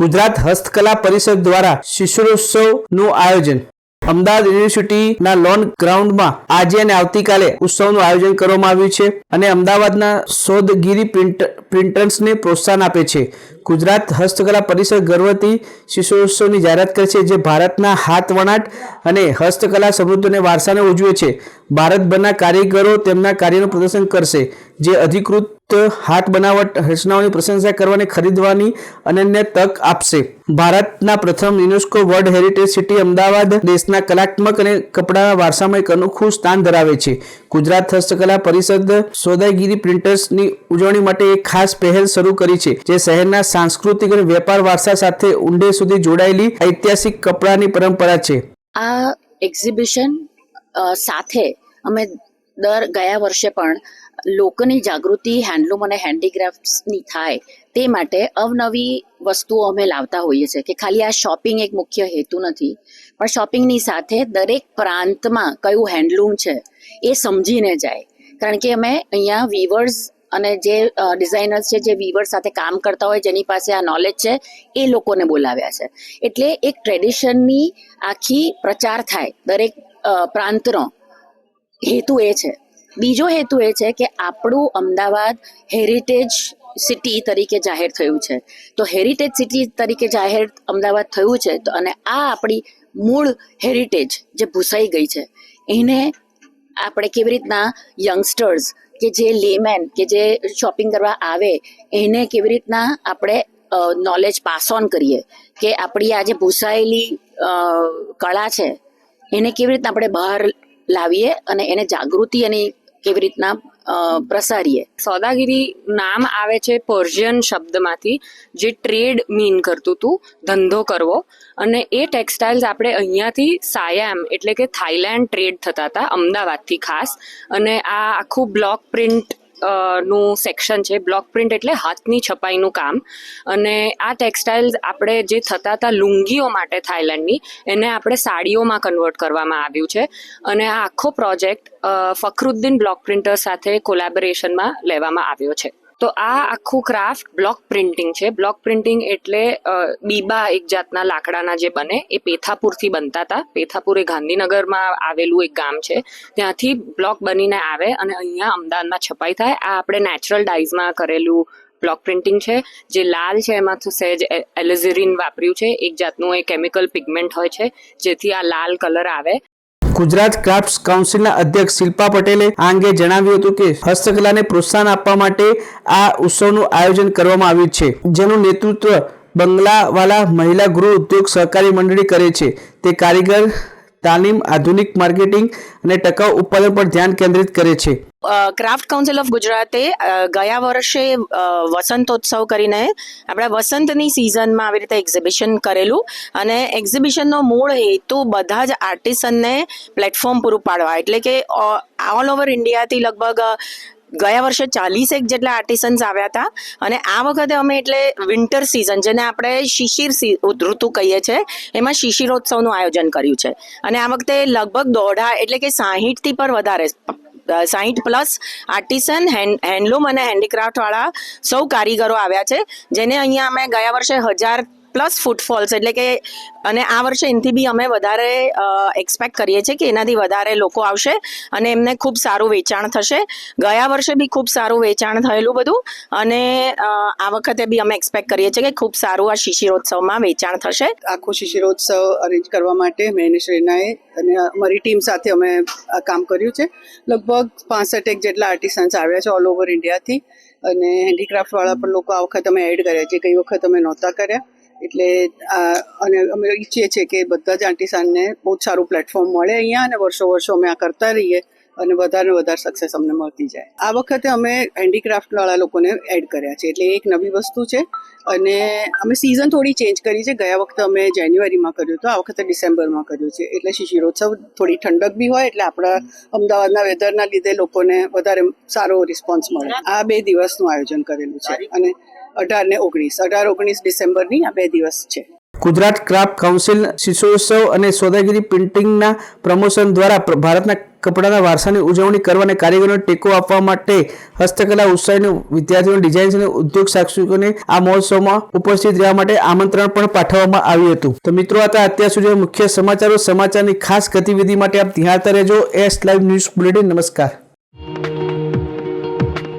ગુજરાત હસ્તકલા પરિષદ દ્વારા શિશુરોત્સવનું આયોજન. અમદાવાદ યુનિવર્સિટીના લોન ગ્રાઉન્ડમાં આજે અને આવતીકાલે ઉત્સવનું આયોજન કરવામાં આવ્યું છે અને અમદાવાદના શોધગીરી પ્રિન્ટ, પ્રિન્ટર્સને પ્રોત્સાહન આપે છે. ગુજરાત હસ્તકલા પરિષદ ગર્ભવતી શિશુરોત્સવની જાહેરાત કરે છે જે ભારતના હાથ વણાટ અને હસ્તકલા સમૃદ્ધ અને વારસાને ઉજવે છે. ભારતભરના કારીગરો તેમના કાર્યનું પ્રદર્શન કરશે, જે અધિકૃત હાથ બનાવટ રચનાઓની પ્રશંસા કરવાની, ખરીદવાની અનન્ય તક આપશે. ભારતના પ્રથમ UNESCO world heritage city Ahmedabad દેશના કલાત્મક અને કપડા વારસામાં એક અનોખું સ્થાન ધરાવે છે. ગુજરાત હસ્તકલા પરિષદ સોદાગીરી પ્રિન્ટર્સની ઉજવણી માટે એક ખાસ પહેલ શરૂ કરી છે, જે શહેરના સાંસ્કૃતિક અને વેપાર વારસા સાથે ઊંડે સુધી જોડાયેલી ઐતિહાસિક કપડાની પરંપરા છે. આ એક્ઝિબિશન સાથે અમે દર ગયા વર્ષે પણ લોકોની જાગૃતિ હેન્ડલૂમ અને હેન્ડીક્રાફ્ટની થાય તે માટે અવનવી વસ્તુઓ અમે લાવતા હોઈએ છીએ કે ખાલી આ શોપિંગ એક મુખ્ય હેતુ નથી. પણ શોપિંગની સાથે દરેક પ્રાંતમાં કયું હેન્ડલૂમ છે એ સમજીને જાય. કારણ કે અમે અહીંયા વીવર્સ અને જે ડિઝાઇનર્સ છે, જે વીવર સાથે કામ કરતા હોય, જેની પાસે આ નોલેજ છે, એ લોકોને બોલાવ્યા છે. એટલે એક ટ્રેડિશનની આખી પ્રચાર થાય દરેક પ્રાંતનો. હેતુ એ છે. બીજો હેતુ એ છે કે આપણું અમદાવાદ હેરિટેજ સિટી તરીકે જાહેર થયું છે. તો હેરિટેજ સિટી તરીકે જાહેર અમદાવાદ થયું છે તો અને આ આપણી મૂળ હેરિટેજ જે ભૂસાઈ ગઈ છે. એને આપણે કેવી રીતના યંગસ્ટર્સ કે જે લેમેન કે જે શોપિંગ કરવા આવે, એને કેવી રીતના આપણે નોલેજ પાસ ઓન કરીએ કે આપણી આ જે ભૂસાયેલી કળા છે, એને કેવી રીતના આપણે બહાર લાવીએ અને એને જાગૃતિ એની કેવી રીતના પ્રસારીએ. સોદાગીરી નામ આવે છે પર્શિયન શબ્દમાંથી, જે ટ્રેડ મીન કરતું હતું ધંધો કરવો. અને એ ટેક્સટાઇલ્સ આપણે અહીંયાથી સાયામ એટલે કે થાઈલેન્ડ ટ્રેડ થતા હતા અમદાવાદથી ખાસ. અને આ આખું બ્લોક પ્રિન્ટ નું સેક્શન છે બ્લોક પ્રિન્ટ એટલે હાથની છપાઈનું કામ. અને આ ટેક્સટાઇલ્સ આપણે જે થતા હતા લુંગીઓ માટે થાઈલેન્ડની, એને આપણે સાડીઓમાં કન્વર્ટ કરવામાં આવ્યું છે. અને આ આખો પ્રોજેક્ટ ફખરુદ્દીન બ્લોક પ્રિન્ટર સાથે કોલેબોરેશનમાં લેવામાં આવ્યો છે. તો આ આખું ક્રાફ્ટ બ્લોક પ્રિન્ટિંગ છે. બ્લોક પ્રિન્ટિંગ એટલે બીબા એક જાતના લાકડાના જે બને, એ પેથાપુરથી બનતા હતા પેથાપુર એ ગાંધીનગરમાં આવેલું એક ગામ છે. ત્યાંથી બ્લોક બનીને આવે અને અહીંયા અમદાવાદમાં છપાઈ થાય. આ આપણે નેચરલ ડાઇઝમાં કરેલું બ્લોક પ્રિન્ટિંગ છે. જે લાલ છે એમાં તો સહેજ એલિઝેરિન વાપર્યું છે. એક જાતનું એ કેમિકલ પિગમેન્ટ હોય છે, જેથી આ લાલ કલર આવે. ગુજરાત ક્રાફ્ટ્સ કાઉન્સિલના અધ્યક્ષ શિલ્પા પટેલે આ અંગે જણાવ્યું હતું કે હસ્તકલાને પ્રોત્સાહન આપવા માટે આ ઉત્સવનું આયોજન કરવામાં આવ્યું છે, જેનું નેતૃત્વ બંગલાવાલા મહિલા ગૃહ ઉદ્યોગ સહકારી મંડળી કરે છે. તે કારીગર તાલીમ, આધુનિક માર્કેટિંગ અને ટકાઉ ઉત્પાદન પર ધ્યાન કેન્દ્રિત કરે છે. ક્રાફ્ટ કાઉન્સિલ ઓફ ગુજરાતે ગયા વર્ષે વસંતોત્સવ કરીને આપણા વસંતની સિઝનમાં આવી રીતે એક્ઝિબિશન કરેલું અને એક્ઝિબિશનનો મૂળ હેતુ બધા જ આર્ટિસનને પ્લેટફોર્મ પૂરું પાડવા. એટલે કે ઓલ ઓવર ઇન્ડિયાથી લગભગ ગયા વર્ષે ચાલીસેક જેટલા આર્ટિસન્સ આવ્યા હતા અને આ વખતે અમે એટલે વિન્ટર સિઝન જેને આપણે શિશિર ઋતુ કહીએ છીએ, એમાં શિશિરોત્સવનું આયોજન કર્યું છે. અને આ વખતે લગભગ દોઢા એટલે કે સાહીઠથી પર વધારે સાહીઠ પ્લસ આર્ટિસન, હેન્ડ, હેન્ડલૂમ અને હેન્ડીક્રાફ્ટવાળા સૌ કારીગરો આવ્યા છે, જેને અહીંયા અમે ગયા વર્ષે હજાર પ્લસ ફૂટફોલ્સ એટલે કે, અને આ વર્ષે એનાથી બી અમે વધારે એક્સપેક્ટ કરીએ છીએ કે એનાથી વધારે લોકો આવશે અને એમને ખૂબ સારું વેચાણ થશે. ગયા વર્ષે બી ખૂબ સારું વેચાણ થયેલું બધું અને આ વખતે બી અમે એક્સપેક્ટ કરીએ છીએ કે ખૂબ સારું આ શિશિરોત્સવમાં વેચાણ થશે. આખો શિશિરોત્સવ અરેન્જ કરવા માટે મેં શ્રેનાએ અને અમારી ટીમ સાથે અમે કામ કર્યું છે. લગભગ પાસઠ એક જેટલા આર્ટિસન્સ આવ્યા છે ઓલ ઓવર ઇન્ડિયાથી અને હેન્ડીક્રાફ્ટવાળા પણ લોકો આ વખત અમે એડ કર્યા છે. કઈ વખત અમે નહોતા કર્યા. એટલે અને અમે ઈચ્છીએ છીએ કે બધા જ આંટીસાનને બહુ સારું પ્લેટફોર્મ મળે અહીંયા અને વર્ષો વર્ષો અમે આ કરતા રહીએ. અને વધારે વધારે સક્સેસ અમને મળતી જાય. આ વખતે અમે હેન્ડીક્રાફ્ટવાળા લોકોને એડ કર્યા છે. એટલે એક નવી વસ્તુ છે. અને અમે સિઝન થોડી ચેન્જ કરી છે. ગયા વખતે અમે જાન્યુઆરીમાં કર્યું હતું. આ વખતે ડિસેમ્બરમાં કર્યું છે. એટલે શિશિરોત્સવ થોડી ઠંડક બી હોય એટલે આપણા અમદાવાદના વેધરના લીધે લોકોને વધારે સારો રિસ્પોન્સ મળે. આ બે દિવસનું આયોજન કરેલું છે. અને અઢાર ને ઓગણીસ. અઢાર ઓગણીસ ડિસેમ્બરની આ બે દિવસ છે. ગુજરાત ક્રાફ્ટ કાઉન્સિલ શિશોત્સવ અને સોદાગીરી પ્રિન્ટિંગના પ્રમોશન દ્વારા ભારતના કપડાના વારસાની ઉજવણી કરવા અને કારીગરોને ટેકો આપવા માટે હસ્તકલા ઉત્સાહીને વિદ્યાર્થીઓને ડિઝાઇન્સ અને ઉદ્યોગ સાક્ષિકોને આ મહોત્સવમાં ઉપસ્થિત રહેવા માટે આમંત્રણ પણ પાઠવવામાં આવ્યું હતું. તો મિત્રો હતા અત્યાર સુધી મુખ્ય સમાચારો. સમાચારની ખાસ ગતિવિધિ માટે આપ નિહાળતા રહેજો. એસ લાઈવ ન્યૂઝ બુલેટિન નમસ્કાર.